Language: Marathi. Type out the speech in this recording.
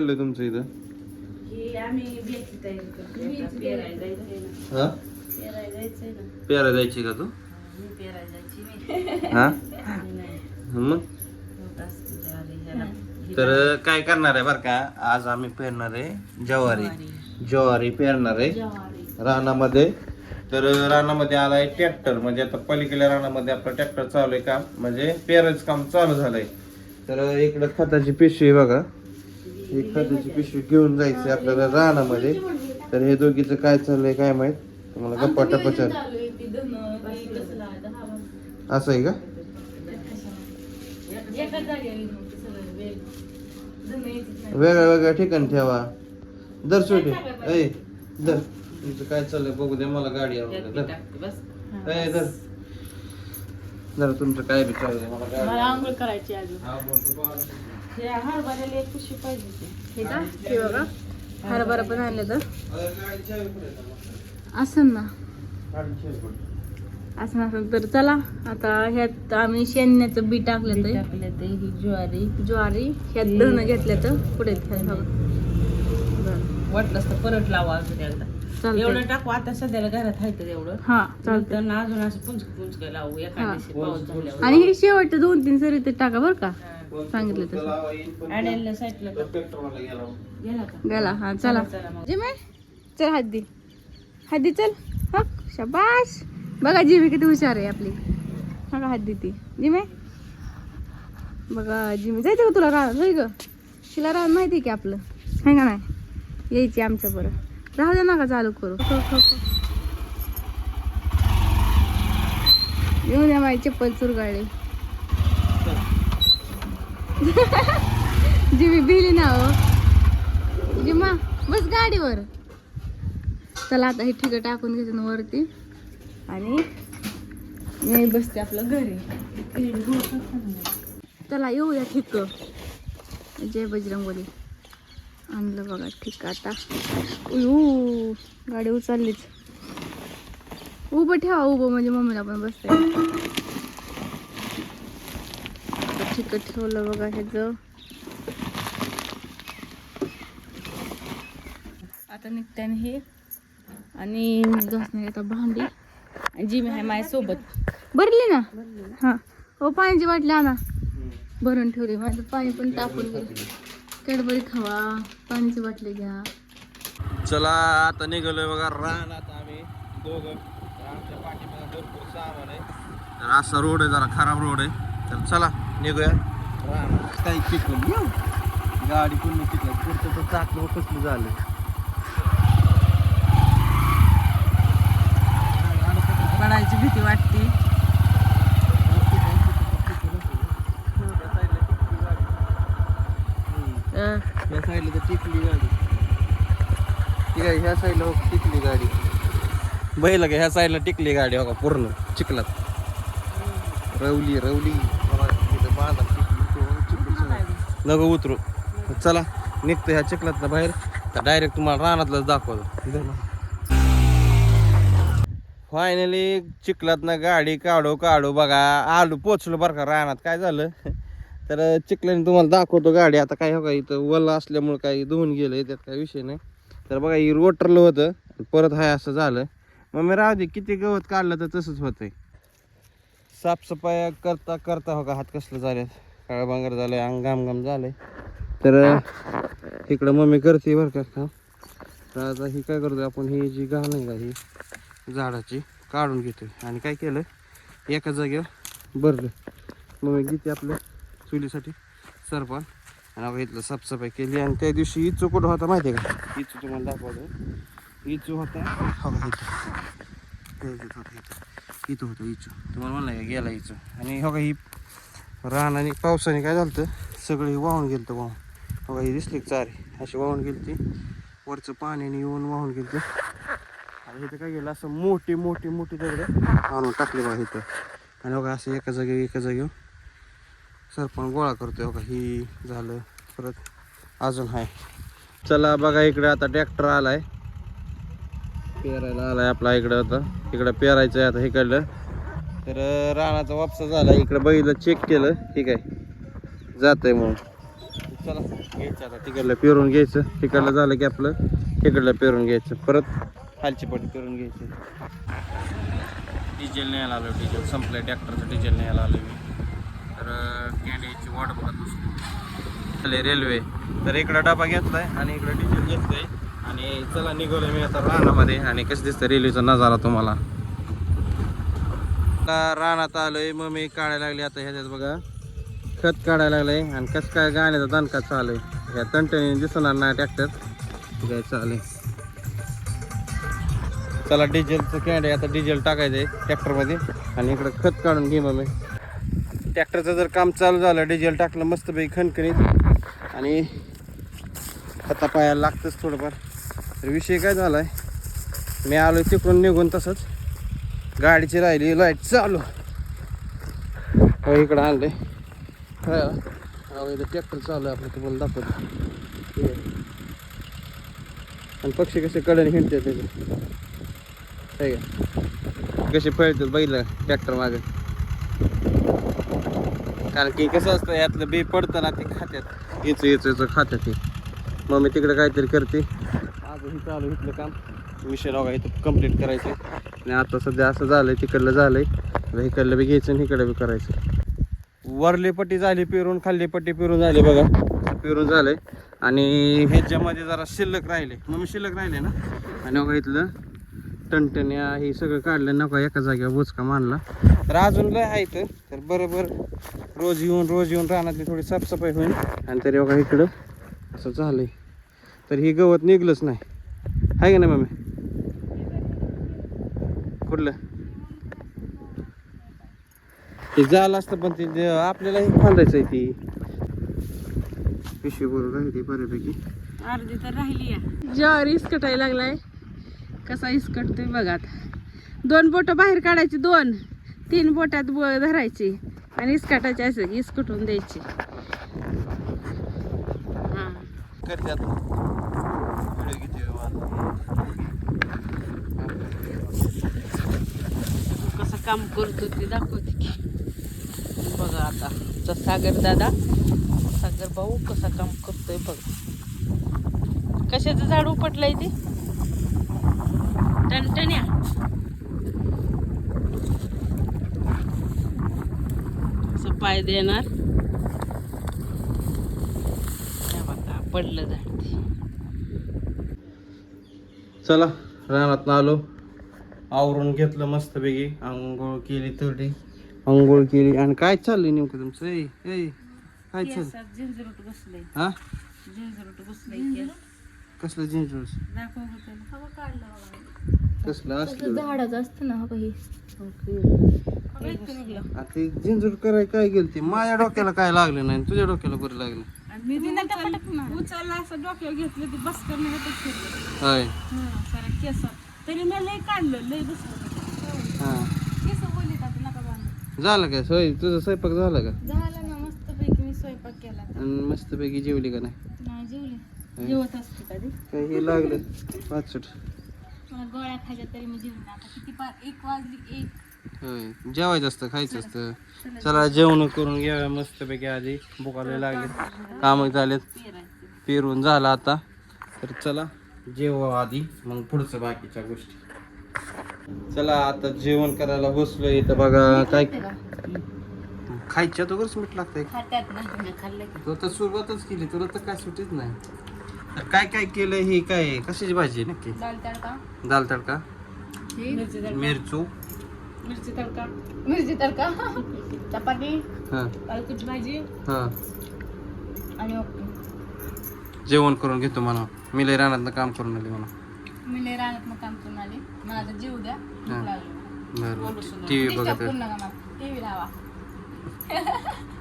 चाललंय तुमचं इथं? की आम्ही बेची तयारी करतो आता पेरायला जायचंय ना. हा? पेरायला जायचंय ना. पेरा जायची का तू? मी पेरायला जायची मी. हा? नाही. मग? होत असते त्यावेळी ह्याला. तर काय करणार आहे बरं का? आज आम्ही पेरणार आहे ज्वारी. ज्वारी. पेरणार आहे ज्वारी. रानामध्ये. तर रानामध्ये आलाय ट्रॅक्टर. म्हणजे आता पलीकडल्या रानामध्ये आपलं ट्रॅक्टर चालू आहे काम म्हणजे पेरायचं काम चालू झालंय. तर इकडं खताची पिशवी बघा. ही खताची पिशवी घेऊन जायची आपल्याला रानामध्ये. तर हे दोघीचं काय चाललंय काय माहीत? तुम्हाला गप्पा टप्पा चाल. असं आहे का. वेगळ्या वेगळ्या ठिकाणी ठेवा. दर छोटे. ऐ दर तुमचं काय चाललंय? बघू दे मला गाडी आवडते दर. ऐ दर जरा तुमचं काय बी चाललंय मला आंघोळ करायची हा बोलतो बा. हे हरभऱ्याला एक पिशवी पाहिजे होती. हे का? हे बघा. हरभरा पण आणलं तर. अरे, कुठे आहे? असं ना कुठे? असं नसेल तर चला आता ह्यात आम्ही शेण्याचं बी टाकलं तर टाकले ते ही ज्वारी. ज्वारी ह्यात धन घेतलं तर पुढे वाटलंच तर परत लावा अजून एकदा. चालतंय. एवढं टाकू आता सध्याला घरात आहे तर एवढं. हा चालतंय. नंतर अजून असं पुंचक पुंचक लावू एका हा. दिवशी पाऊस झाल्यावर. आणि हे शेवटचं दोन तीन सरी ते टाका बरं का. सांगितलं तसं. लावा येईल पण आड्याला साईडला तो ट्रॅक्टरवाला गेला. गेला का? गेला हा चला चला. मग. जिमे चल हद्दी. हद्दी चल. हा शबाश बघा जिमी किती हुशार आहे आपली. बघा हद्दी ती. जिमे बघा जिमी जायचं का तुला राह जाय ग. तिला राह माहिती आहे की आपलं. का नाही? यायची आमच्या बरं. राहू दे नका चालू करू. खो, खो, खो. येऊ द्या माझी चप्पल चुरगाळली. जिमी भिली ना हो. जिमा बस गाडीवर. चला आता हे ठिकं टाकून घ्यायचं ना वरती. आणि मी बसते आपलं घरी. चला येऊया ठिक. जय बजरंगोली आणलं बघा ठीक आता. उयू गाडी उचललीच. उभं ठेवा उभं. म्हणजे मम्मीला पण बसता. ठीक ठेवलं बघा ह्याचं आता निघताना हे. आणि घासणार आता भांडी. जी मी आहे माझ्यासोबत. भरली ना? हां. हो पाण्याची बाटली आणा. भरून ठेवली. माझं पाणी पण टाकून गेलं कॅडबरी खावा पाण्याची बाटली घ्या. चला आता निघालोय बघा रानात आम्ही दोघं. आमच्या भरपूर सामान आहे. तर असा रोड आहे जरा खराब रोड आहे. तर चला निघूया. रानात काही चिकून गाडी पूर्ण चिकल पुढचं तर चाकलं कसलं झालं पडायची भीती वाटते. या साईडला तर टिकली गाडी. ठीक आहे ह्या साईडला हो टिकली गाडी. बैल का ह्या साईडला टिकली गाडी हो का पूर्ण चिखलात. रवली रवली. बघा. नको उतरू चला निघतो ह्या चिखलात बाहेर. तर डायरेक्ट तुम्हाला रानातलंच दाखवतो. फायनली चिखलात ना गाडी काढू काढू बघा. आलू पोचलो बरं का रानात. काय झालं? तर चिखल्याने तुम्हाला दाखवतो गाडी. आता काय हो का इथं वल असल्यामुळं काही धुवून गेलं त्यात काही विषय नाही. तर बघा ही रोटरलं होतं परत हाय असं झालं. मग मी राहू दे किती गवत काढलं तर तसंच होतंय. साफसफाई करता करता हो का हात कसलं झाले काळभांगर झालं आहे अंग घामघाम झालंय. तर इकडं मम्मी करते बरं का काम तर आता ही काय करतो आपण ही जी घाण आहे का ही झाडाची काढून घेतोय. आणि काय केलं एका जागेवर भरलं मम्मी घेते आपलं. चुलीसाठी सरपण. आणि आपण इथलं साफसफाई केली. आणि त्या दिवशी इचू कुठं होता माहिती आहे का? इचू तुम्हाला दाखवतो. इचू होता. हो इथं. होता होतं इचू. तुम्हाला म्हणलं का गेला इचू? आणि हो का ही रान आणि पावसाने काय झालं सगळं हे वाहून गेलं तर वाहून. हो का ही दिसली चारी? अशी वाहून गेली ती वरचं पाण्याने येऊन वाहून गेली आणि इथं काय गेलं असं मोठी मोठी मोठी दगड आणून टाकले बघा इथं. आणि बघा असं एका जागेवर एका जागेवर सरपण गोळा करतोय बघा ही झालं परत अजून आहे चला बघा इकडे आता ट्रॅक्टर आलाय. पेरायला आलाय आपला इकडं आता. इकडं पेरायचं आहे आता इकडलं. तर अं, रानाचा वापसा झाला. इकडं बघितलं चेक केलं. ठीक आहे. जात आहे म्हणून. चला घ्यायचं आता. तिकडलं पेरून घ्यायचं. तिकडलं झालं की आपलं. तिकडलं पेरून घ्यायचं. परत खालची पट्टी पेरून घ्यायची. डिझेल न्यायला आलो डिझेल. संपलं ट्रॅक्टरचं डिझेल न्यायला आलो मी. तर कॅनेची वाट बघत असतो आले रेल्वे. तर इकडं डबा घेतलाय आणि इकडं डिझेल घेतलंय. आणि चला निघालो मी आता रानामध्ये. आणि कसं दिसतं रेल्वेचा नजारा तुम्हाला? रानात आलोय मग मी काढायला लागले आता ह्याच्यात बघा. खत काढायला लागलंय. आणि कसं काय गाण्याचा दणका चालू आहे ह्या तंटणी दिसणार नाही ट्रॅक्टर काय चालू त्याला चला डिझेलचं कॅन्ड आहे. आता डिझेल टाकायचं आहे ट्रॅक्टरमध्ये आणि इकडं खत काढून घे मग मी ट्रॅक्टरचं जर काम चालू झालं डिझेल टाकलं मस्तपैकी खणखणीत. आणि खता पायाला लागतंच थोडंफार. तर विषय काय झाला आहे मी आलो तिकडून निघून तसंच. गाडीची राहिली लाइट चालू. हो इकडं आणलं इथं ट्रॅक्टर चालू आहे आपलं तुम्हाला दाखवतो. आणि पक्षी कसे कडे हिंडते त्याचे कसे पळतात बैल ट्रॅक्टर मागे? कारण की कसं असतं यातलं बी पडतं ना ते खात्यात. याचं याचं याचं खात्यात ते मग मी तिकडे काहीतरी करते. आज ही चालू इथलं काम. विषय बघा इथं कंप्लीट करायचे. आणि आता सध्या असं झालंय तिकडलं झालंय. आता इकडलं बी घ्यायचं आणि इकडं बी करायचं. वरली पट्टी झाली पिरून खाल्ली पट्टी पिरून झाली बघा. पिरून झालंय. आणि ह्याच्यामध्ये जरा शिल्लक राहिले. मग शिल्लक राहिले ना? आणि बघा इथलं टणटण्या हे सगळं काढलं. नका एका जागेवर बोचका मानला तर अजून लय आहे तर बरोबर. रोज येऊन रोज येऊन रानातली थोडी साफसफाई होईल. आणि तरी बघा इकडं असं झालंय. तर ही गवत निघलंच नाही. आहे का नाही मम्मी कुठलं? ते झालं असतं पण ते आपल्याला हे फांदायचं आहे ती. पिशवी बरोबर राहिली बऱ्यापैकी. अर्धी तर राहिली या ज्वार इसकटायला लागलाय. कसा इसकटतोय बघा आता. दोन बोट बाहेर काढायची दोन. तीन बोटात बो धरायची. आणि इसकटायची असं इसकटून द्यायची. हा. कसं काम करतो ते दाखवते की. बघा आता. आमचा सागर दादा सागर भाऊ कसा काम करतोय बघा. कशाचं झाड उपटलंय ते? टणटण्या. पाय देणार. हे बघा पडलं झाड. चला रानात आलो. आवरून घेतलं मस्तपैकी. आंघोळ केली थोडी. आंघोळ केली. आणि काय चाललंय नेमकं तुमचं? ए ए काय चाललं झिंजरूट बसलंय हा? झिंजरूट बसलंय केस. कसलं जिंजूस दाखव त्याला. कसलं असलं झाडाचं असतं ना काही. आता ते जिंजूर कराय काय गेलं ते माझ्या डोक्याला काय लागलं नाही तुझ्या डोक्याला बरं लागलं. आणि मी उचलला असं डोक्यावर घेतलं ते बस फिरलं. होय. हा सारा केस. तरी मी लय काढलं लय बसलं. हा. केस बोलत आता नका बांधू. झालं काय सोय? तुझं स्वयंपाक झाला का? झालं ना मस्त पैकी मी स्वयंपाक केला आणि मस्तपैकी जेवली का नाही? नाही जेवले. जेवत असते कधी. काय हे लागलं? पाचट मला गोळ्या खायच्या तरी मी आता किती पार एक वाजली एक. होय. जेवायचं असतं खायचं असतं. चला. जेवण करून घ्या मस्तपैकी आधी. भुकायला लागले काम झालेत. पेरायचं पेरून झालं आता. तर चला जेवा आधी मग पुढचं बाकीच्या गोष्टी. चला आता जेवण करायला बसलो इथं. बघा काय खायच्या तर मीठ लागतंय. खात्यात नाही खाल्लं की? तू तर सुरुवातच केली तुला तर काय सुटीच नाही. तर काय काय केलं हे काय कशाची भाजी आहे नक्की? दाल तडका. दाल तडका? मिरची तडका. मिरचू? मिरची तडका. मिरची तडका. चपाती. हां. पालकुची भाजी. हां. आणि ओके. जेवण करून घेतो म्हणा. मी लय रानातनं काम करून आले म्हणा. मी लय रानात मग काम करून आले. मला आता जेव द्या. भूक हा. लागली बरं. टी व्ही बघत करू नका मला. टी व्ही लावा.